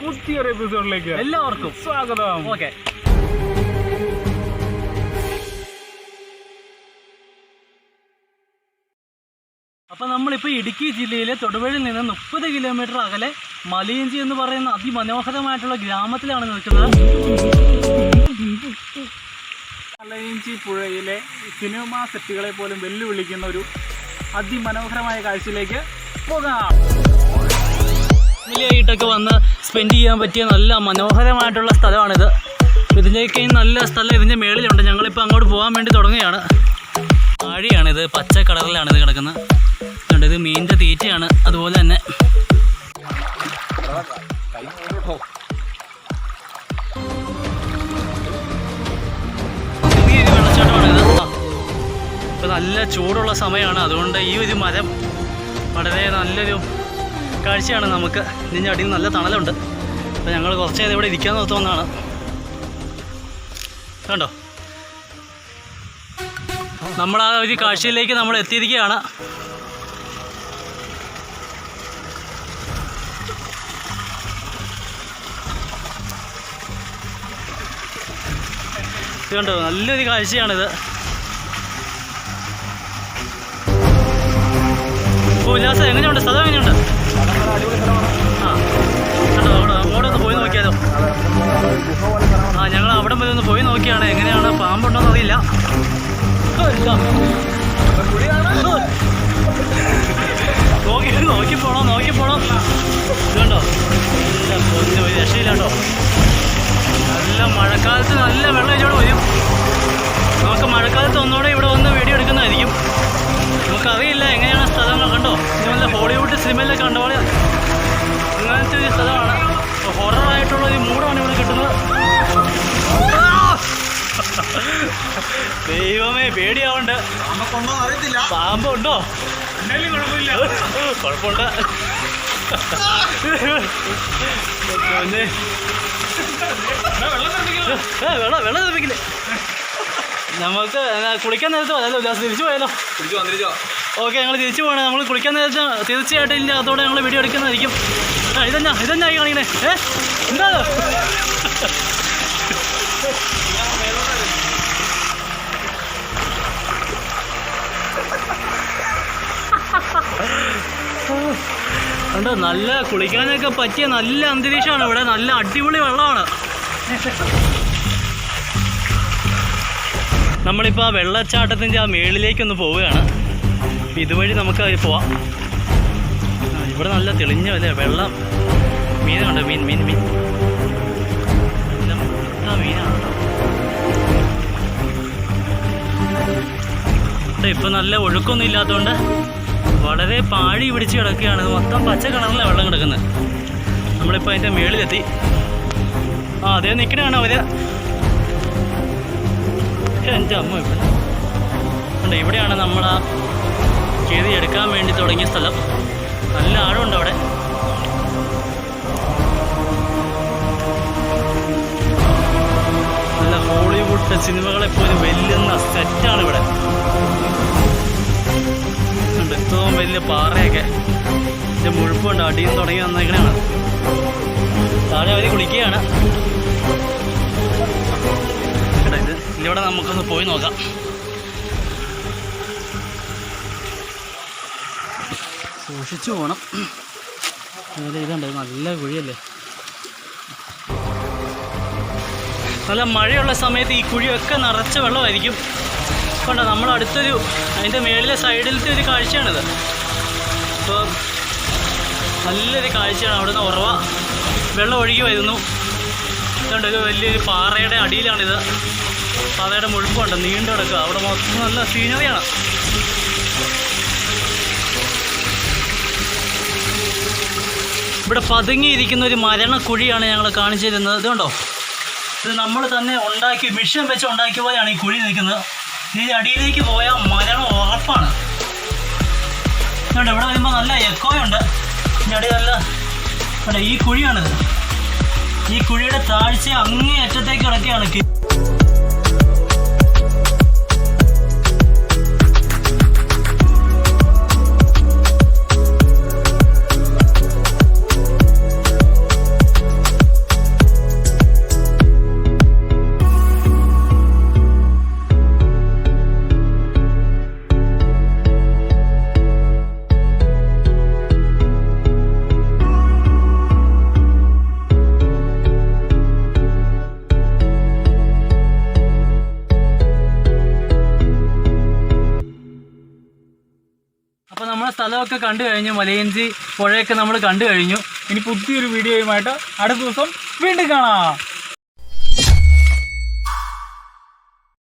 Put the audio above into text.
പുതിയൊരു എപ്പിസോഡിലേക്ക് എല്ലാവർക്കും. സ്വാഗതം. ഓക്കെ. അപ്പൊ നമ്മളിപ്പോ ഇടുക്കി ജില്ലയിലെ തൊടുപുഴയിൽ നിന്ന് മുപ്പത് കിലോമീറ്റർ അകലെ മലയഞ്ചി എന്ന് പറയുന്ന അതിമനോഹരമായിട്ടുള്ള ഗ്രാമത്തിലാണ് നിൽക്കുന്നത്. മലയഞ്ചി പുഴയിലെ സിനിമ സെറ്റുകളെ പോലും വെല്ലുവിളിക്കുന്ന ഒരു അതിമനോഹരമായ കാഴ്ചയിലേക്ക് പോകാം. ഫാമിലിയായിട്ടൊക്കെ വന്ന് സ്പെൻഡ് ചെയ്യാൻ പറ്റിയ നല്ല മനോഹരമായിട്ടുള്ള സ്ഥലമാണിത്. ഇതിന്റെയൊക്കെ നല്ല സ്ഥലം ഇതിന്റെ മേളിലുണ്ട്. ഞങ്ങളിപ്പോൾ അങ്ങോട്ട് പോകാൻ വേണ്ടി തുടങ്ങുകയാണ്. വാഴയാണിത് പച്ച കളറിലാണിത് കിടക്കുന്നത് ഇത് മീനിന്റെ തീറ്റയാണ്. അതുപോലെ തന്നെ നല്ല ചൂടുള്ള സമയമാണ്. അതുകൊണ്ട് ഈ ഒരു മരം വളരെ നല്ലൊരു കാഴ്ചയാണ് നമുക്ക്. ഇതിന്റെ അടിയിൽ നല്ല തണലുണ്ട്. അപ്പോൾ ഞങ്ങൾ കുറച്ച് നേരം ഇവിടെ ഇരിക്കാൻ നിർത്തുന്നതാണ് കണ്ടോ? നമ്മൾ ആ ഒരു കാഴ്ചയിലേക്ക് നമ്മൾ എത്തിയിരിക്കുകയാണ്. കണ്ടോ? നല്ലൊരു കാഴ്ചയാണിത്. ഉല്ലാസം എങ്ങനെയുണ്ട്? സ്ഥലം എങ്ങനെയുണ്ട്? നോക്കിയാണ് എങ്ങനെയാണ് ഇതാ. ഓ. നോക്കി നോക്കി പോണോ നോക്കി പോണോ. ഇതുണ്ടോ? പൊന്നു ഒരു രക്ഷയില്ല കേട്ടോ നല്ല മഴക്കാലത്ത് നല്ല വെള്ളം ഇതിലൂടെ വരും. നമുക്ക് മഴക്കാലത്ത് ഒന്നുകൂടെ ഇവിടെ വന്ന് വീഡിയോ എടുക്കുന്നതായിരിക്കും. നമുക്കറിയില്ല എങ്ങനെയാണ് സ്ഥലങ്ങൾ. കണ്ടോ? ഇതുപോലെ ഹോളിവുഡ് സിനിമയിലൊക്കെ കണ്ട അങ്ങനത്തെ ഒരു സ്ഥലമാണ് ദൈവമേ പേടിയാവുണ്ട്. പാമ്പുണ്ടോ? കുഴപ്പമുണ്ട്. വെള്ളം വെള്ളം തെറിപ്പിക്കില്ലേ നമുക്ക് കുളിക്കാൻ നേരത്തെ അല്ലല്ലോ ഉല്ലാസ് തിരിച്ചു പോയാലോ? തിരിച്ചു വന്നിരിച്ചോ ഓക്കെ ഞങ്ങൾ തിരിച്ചു പോകണം നമ്മൾ കുളിക്കാൻ നേരത്തെ തീർച്ചയായിട്ടും ഇതിന്റെ അകത്തോടെ ഞങ്ങൾ വീഡിയോ എടുക്കുന്നതായിരിക്കും. ഇതന്നെ ഇതന്നെ ആയി കാണിക്കണേ? ഏ? എന്താ? കണ്ടോ? നല്ല കുളിക്കാനൊക്കെ പറ്റിയ നല്ല അന്തരീക്ഷമാണ് ഇവിടെ. നല്ല അടിപൊളി വെള്ളമാണ്. നമ്മളിപ്പോൾ ആ വെള്ളച്ചാട്ടത്തിന്റെ ആ മേളിലേക്കൊന്ന് പോവുകയാണ്. ഇതുവഴി നമുക്ക് പോവാം. ഇവിടെ നല്ല തെളിഞ്ഞ അല്ലേ വെള്ളം. മീനുണ്ട് മീൻ മീൻ മീൻ. മീനാണ് ഇപ്പം നല്ല ഒഴുക്കൊന്നും ഇല്ലാത്തതുകൊണ്ട് വളരെ പാഴി പിടിച്ച് കിടക്കുകയാണ്. മൊത്തം പച്ച കളറിലാണ് വെള്ളം കിടക്കുന്നത്. നമ്മളിപ്പോൾ അതിന്റെ മേളിലെത്തി. ആ അതേ നിൽക്കണാണ് അവർ എന്റെ അമ്മ ഇവിടെ. ഇവിടെയാണ് നമ്മൾ ആ ചെയ്തി എടുക്കാൻ വേണ്ടി തുടങ്ങിയ സ്ഥലം. നല്ല ആഴമുണ്ട് അവിടെ. നല്ല ഹോളിവുഡ് സിനിമകളെപ്പോലും വെല്ലുന്ന സെറ്റാണ് ഇവിടെ. വലിയ പാറയൊക്കെ ഇതിന്റെ മുഴുപ്പുണ്ട്. അടിയും തുടങ്ങി വന്നേക്കണാണ് താഴെ അവർ കുളിക്കുകയാണ്. ഇത് ഇതിലൂടെ നമുക്കൊന്ന് പോയി നോക്കാം. സൂക്ഷിച്ചു പോകണം അതിൽ ഇതുണ്ട്. നല്ല കുഴിയല്ലേ? നല്ല മഴയുള്ള സമയത്ത് ഈ കുഴിയൊക്കെ നിറച്ച വെള്ളമായിരിക്കും. കണ്ടോ നമ്മൾ അടുത്തൊരു അതിന്റെ മേളിലെ സൈഡിലത്തെ ഒരു കാഴ്ചയാണിത്. അപ്പോൾ നല്ലൊരു കാഴ്ചയാണ് അവിടുന്ന് ഉറവ. വെള്ളം ഒഴുകി വരുന്നു. ഇതുകൊണ്ട് ഒരു വലിയൊരു പാറയുടെ അടിയിലാണിത്. പാറയുടെ മുഴുപ്പുണ്ട് നീണ്ടു കിടക്കുക. അവിടെ മൊത്തം നല്ല സീനറിയാണ് ഇവിടെ പതുങ്ങിയിരിക്കുന്ന ഒരു മരണക്കുഴിയാണ് ഞങ്ങൾ കാണിച്ചു തരുന്നത് ഇതുണ്ടോ? ഇത് നമ്മൾ തന്നെ ഉണ്ടാക്കി മിഷൻ വെച്ച് ഉണ്ടാക്കിയ പോലെയാണ് ഈ കുഴി നിൽക്കുന്നത്. ഇതിന്റെ അടിയിലേക്ക് പോയാൽ മരണം ഉറപ്പാണ്. ഇവിടെ വരുമ്പോൾ നല്ല എക്കോയുണ്ട് അടി നല്ല ഈ കുഴിയാണിത്. ഈ കുഴിയുടെ താഴ്ച അങ്ങേ അറ്റത്തേക്ക് കിടക്കുകയാണ് നമ്മുടെ സ്ഥലമൊക്കെ കണ്ടു കഴിഞ്ഞു. മലയഞ്ചി പുഴയൊക്കെ നമ്മൾ കണ്ടു കഴിഞ്ഞു. ഇനി പുതിയൊരു വീഡിയോയുമായിട്ട് അടുത്ത ദിവസം വീണ്ടും കാണാം.